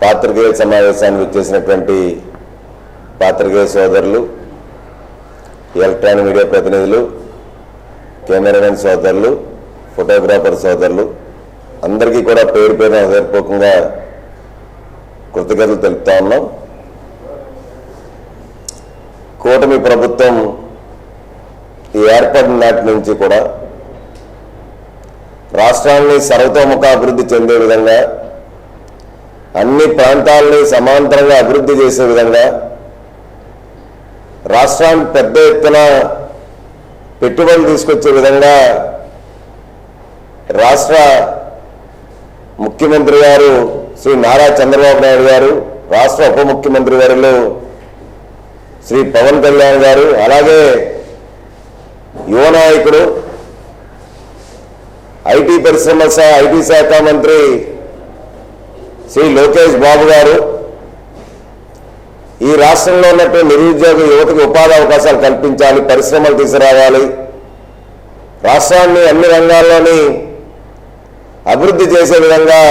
పాత్రికేయ సమావేశానికి వచ్చేసినటువంటి పాత్రికేయ సోదరులు ఎలక్ట్రానిక్ మీడియా ప్రతినిధులు కెమెరామెన్ సోదరులు ఫోటోగ్రాఫర్ సోదరులు అందరికీ కూడా పేరు పేరున హృదయపూర్వకంగా కృతజ్ఞతలు తెలుపుతా ఉన్నాం. కూటమి ప్రభుత్వం ఈ ఏర్పడిన నాటి నుంచి కూడా రాష్ట్రాన్ని సర్వతోముఖ అభివృద్ధి చెందే విధంగా అన్ని ప్రాంతాలని సమాంతరంగా అభివృద్ధి చేసే విధంగా రాష్ట్రానికి పెద్ద ఎత్తున పెట్టుబడులు తీసుకొచ్చే విధంగా రాష్ట్ర ముఖ్యమంత్రి గారు శ్రీ నారా చంద్రబాబు నాయుడు గారు రాష్ట్ర ఉప ముఖ్యమంత్రి గారు శ్రీ పవన్ కళ్యాణ్ గారు అలాగే యువ నాయకుడు పరిశ్రమ ఐటీ శాఖ మంత్రి శ్రీ లోకేష్ బాబు గారు. ఈ రాష్ట్రంలో ఉన్నటువంటి నిరుద్యోగ యువతకు ఉపాధి అవకాశాలు కల్పించాలి పరిశ్రమలు తీసుకురావాలి. రాష్ట్రాన్ని అన్ని రంగాల్లోని అభివృద్ధి చేసే విధంగా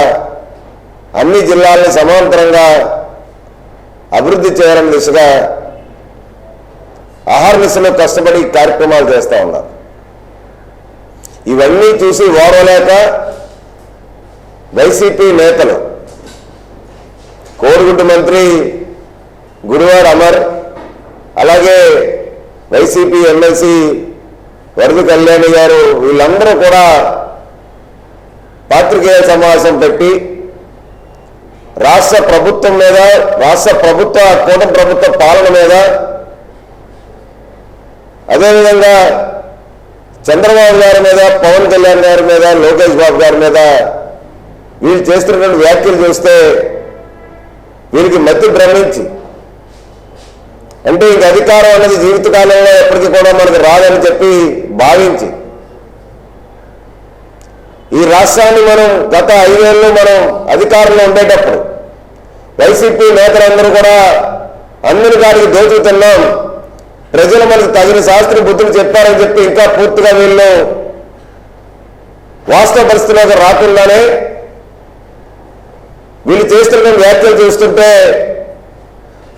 అన్ని జిల్లాలను సమాంతరంగా అభివృద్ధి చేయడం దిశగా అహర్నిశలో కష్టపడి కార్యక్రమాలు చేస్తూ ఉన్నారు. ఇవన్నీ చూసి ఓర్వలేక వైసీపీ నేతలు కోరుగుడ్డు మంత్రి గురువారు అమర్ అలాగే వైసీపీ ఎమ్మెల్సీ వరద కళ్యాణి గారు వీళ్ళందరూ కూడా పాత్రికేయ సమావేశం పెట్టి రాష్ట్ర ప్రభుత్వం మీద రాష్ట్ర ప్రభుత్వ కూట ప్రభుత్వ పాలన మీద అదేవిధంగా చంద్రబాబు గారి మీద పవన్ కళ్యాణ్ గారి మీద లోకేష్ బాబు గారి మీద వీళ్ళు చేస్తున్నటువంటి వ్యాఖ్యలు చూస్తే వీరికి మత్తి భ్రమించి. అంటే ఇంక అధికారం అనేది జీవితకాలంలో ఎప్పటికీ కూడా మనకు రాదని చెప్పి భావించి. ఈ రాష్ట్రాన్ని మనం గత ఐదేళ్ళు మనం అధికారంలో ఉండేటప్పుడు వైసీపీ నేతలందరూ కూడా అందరి గారికి దోచుతున్నాం ప్రజలు మనకు తగిన శాస్త్ర బుద్ధులు చెప్పారని చెప్పి ఇంకా పూర్తిగా వీళ్ళు వాస్తవ పరిస్థితిలోకి రాకుండానే వీళ్ళు చేస్తున్న వ్యాఖ్యలు చూస్తుంటే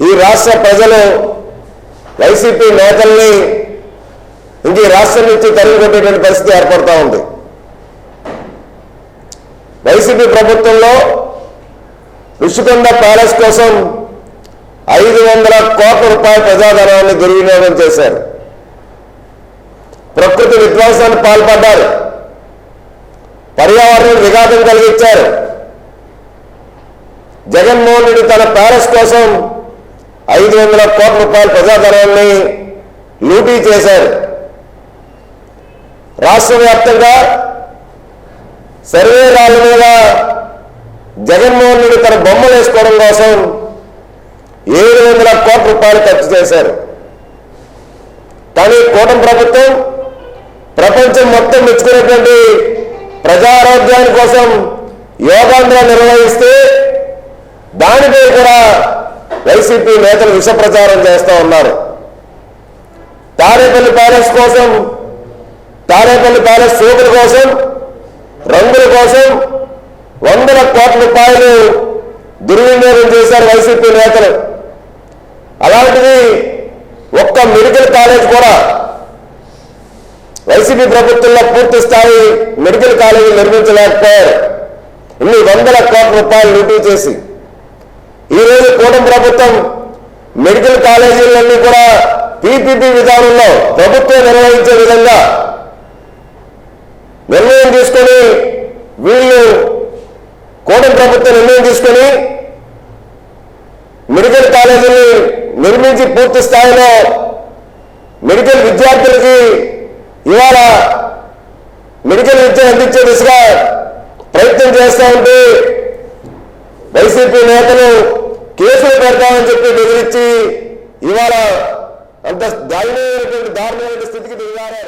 ఈ రాష్ట్ర ప్రజలు వైసీపీ నేతల్ని ఇంక ఈ రాష్ట్రం నుంచి తరిగికొట్టేటువంటి పరిస్థితి ఏర్పడతా ఉంది. వైసీపీ ప్రభుత్వంలో ఋషికొండ ప్యాలెస్ కోసం ఐదు వందల కోట్ల రూపాయల ప్రజాధనాన్ని దుర్వినియోగం చేశారు. ప్రకృతి విధ్వంసానికి పాల్పడ్డారు. పర్యావరణం విఘాతం కలిగించారు. జగన్మోహన్ రెడ్డి తన ప్యాలెస్ కోసం ఐదు వందల కోట్ల రూపాయల ప్రజాధనాన్ని లూటీ చేశారు. రాష్ట్ర వ్యాప్తంగా సర్వేరాల మీద జగన్మోహన్ రెడ్డి తన బొమ్మలు వేసుకోవడం కోసం ఏడు వందల కోట్ల రూపాయలు ఖర్చు చేశారు. కానీ కూటమి ప్రభుత్వం ప్రపంచం మొత్తం మెచ్చుకునేటువంటి ప్రజారోగ్యాన్ని కోసం యోగాంధ్ర నిర్వహిస్తే దానిపై కూడా వైసీపీ నేతలు విష ప్రచారం చేస్తూ ఉన్నారు. తాడేపల్లి ప్యాలెస్ కోసం తాడేపల్లి ప్యాలెస్ సూపుల కోసం రంగుల కోసం వందల కోట్ల రూపాయలు దుర్వినియోగం చేశారు వైసీపీ నేతలు. అలాంటిది ఒక్క మెడికల్ కాలేజ్ కూడా వైసీపీ ప్రభుత్వంలో పూర్తి స్థాయి మెడికల్ కాలేజీలు నిర్మించలేకపోయారు. ఇన్ని వందల కోట్ల రూపాయలు లూటీ చేసి. ఈరోజు కూటమి ప్రభుత్వం మెడికల్ కాలేజీలన్నీ కూడా పీపీపీ విధానంలో ప్రభుత్వం నిర్వహించే విధంగా నిర్ణయం తీసుకొని వీళ్ళు కూటమి ప్రభుత్వం నిర్ణయం తీసుకొని మెడికల్ కాలేజీని నిర్మించి పూర్తి స్థాయిలో మెడికల్ విద్యార్థులకి ఇవాళ మెడికల్ విద్య అందించే దిశగా ప్రయత్నం చేస్తూ ఉంటే వైసీపీ నేతలు కేసులు పెడతామని చెప్పి బెదిరించి ఇవాళ అంత దారుణమైనటువంటి దారుణమైన స్థితికి దిగారు.